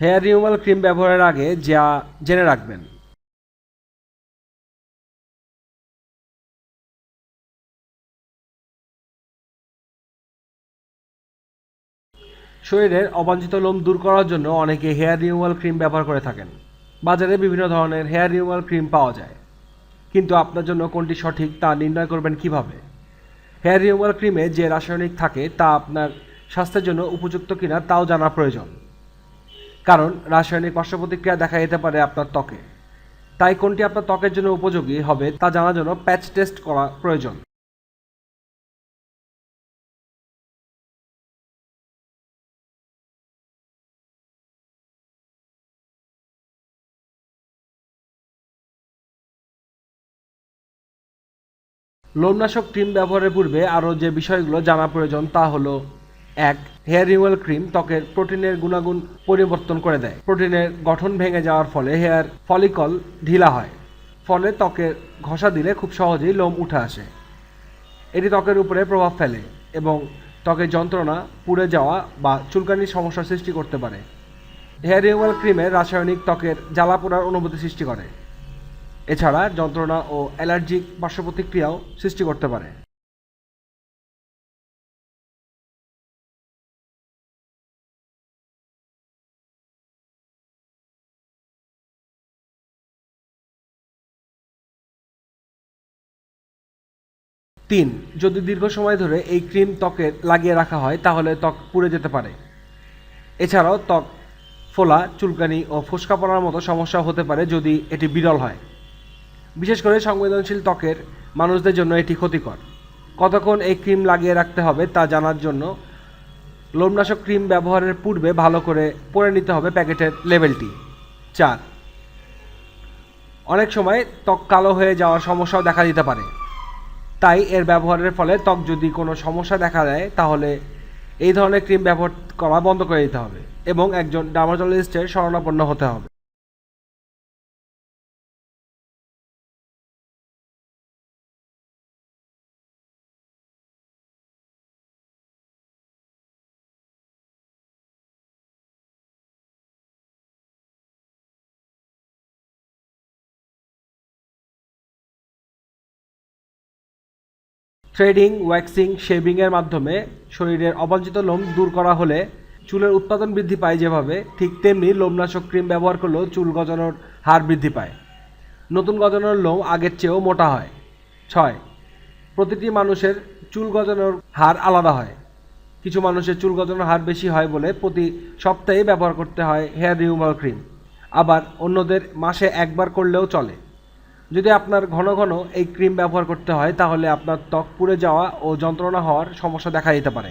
Hair removal cream ব্যবহারের আগে যা জেনে রাখবেন। শরীরের অবাঞ্ছিত লোম দূর করার জন্য অনেকে হেয়ার রিমুভাল ক্রিম ব্যবহার করে থাকেন। বাজারে বিভিন্ন ধরনের হেয়ার রিমুভাল ক্রিম পাওয়া যায়। কিন্তু আপনার জন্য কোনটি সঠিক তা নির্ণয় করবেন কীভাবে? হেয়ার রিমুভাল ক্রিমে যে রাসায়নিক থাকে তা আপনার স্বাস্থ্যের জন্য উপযুক্ত কিনা তাও জানা প্রয়োজন। কারণ রাসায়নিক পার্শ্ব প্রতিক্রিয়া দেখা যেতে পারে আপনার ত্বকে। তাই কোনটি আপনার ত্বকের জন্য উপযোগী হবে তা জানার জন্য প্যাচ টেস্ট করা প্রয়োজন। লোমনাশক ক্রিম ব্যবহারের পূর্বে আরও যে বিষয়গুলো জানা প্রয়োজন তা হলো এক হেয়ার রিমুভাল ক্রিম ত্বকের প্রোটিনের গুণাগুণ পরিবর্তন করে দেয়। প্রোটিনের গঠন ভেঙে যাওয়ার ফলে হেয়ার ফলিকল ঢিলা হয়। ফলে ত্বকের ঘষা দিলে খুব সহজেই লোম উঠে আসে। এটি ত্বকের উপরে প্রভাব ফেলে এবং ত্বকের যন্ত্রণা পুড়ে যাওয়া বা চুলকানির সমস্যার সৃষ্টি করতে পারে। হেয়ার রিমুভাল ক্রিমের রাসায়নিক ত্বকের জ্বালা পোড়ার অনুভূতি সৃষ্টি করে। এছাড়া যন্ত্রণা ও অ্যালার্জিক পার্শ্ব প্রতিক্রিয়াও সৃষ্টি করতে পারে। তিন, যদি দীর্ঘ সময় ধরে এই ক্রিম ত্বকে লাগিয়ে রাখা হয়, তাহলে ত্বক পুড়ে যেতে পারে। এছাড়াও ত্বক ফোলা, চুলকানি ও ফোসকা পড়ার মতো সমস্যা হতে পারে যদি এটি বিরল হয়। বিশেষ করে সংবেদনশীল ত্বকের মানুষদের জন্য এটি ক্ষতিকর। কতক্ষণ এই ক্রিম লাগিয়ে রাখতে হবে তা জানার জন্য লোমনাশক ক্রিম ব্যবহারের পূর্বে ভালো করে পড়ে নিতে হবে প্যাকেটের লেবেলটি। চার, অনেক সময় ত্বক কালো হয়ে যাওয়ার সমস্যাও দেখা দিতে পারে। তাই এর ব্যবহারের ফলে ত্বক যদি কোনো সমস্যা দেখা দেয়, তাহলে এই ধরনের ক্রিম ব্যবহার করা বন্ধ করে দিতে হবে এবং একজন ডার্মাটোলজিস্টের শরণাপন্ন হতে হবে। থ্রেডিং ওয়্যাক্সিং শেভিংয়ের মাধ্যমে শরীরের অবাঞ্ছিত লোম দূর করা হলে চুলের উৎপাদন বৃদ্ধি পায় যেভাবে, ঠিক তেমনি লোমনাশক ক্রিম ব্যবহার করলেও চুল গজানোর হার বৃদ্ধি পায়। নতুন গজানোর লোম আগের চেয়েও মোটা হয়। ছয়, প্রতিটি মানুষের চুল গজানোর হার আলাদা হয়। কিছু মানুষের চুল গজানোর হার বেশি হয় বলে প্রতি সপ্তাহে ব্যবহার করতে হয় হেয়ার রিমুভাল ক্রিম। আবার অন্যদের মাসে একবার করলেও চলে। যদি আপনার ঘন ঘন এই ক্রিম ব্যবহার করতে হয়, তাহলে আপনার ত্বক পুড়ে যাওয়া ও যন্ত্রণা হওয়ার সমস্যা দেখা দিতে পারে।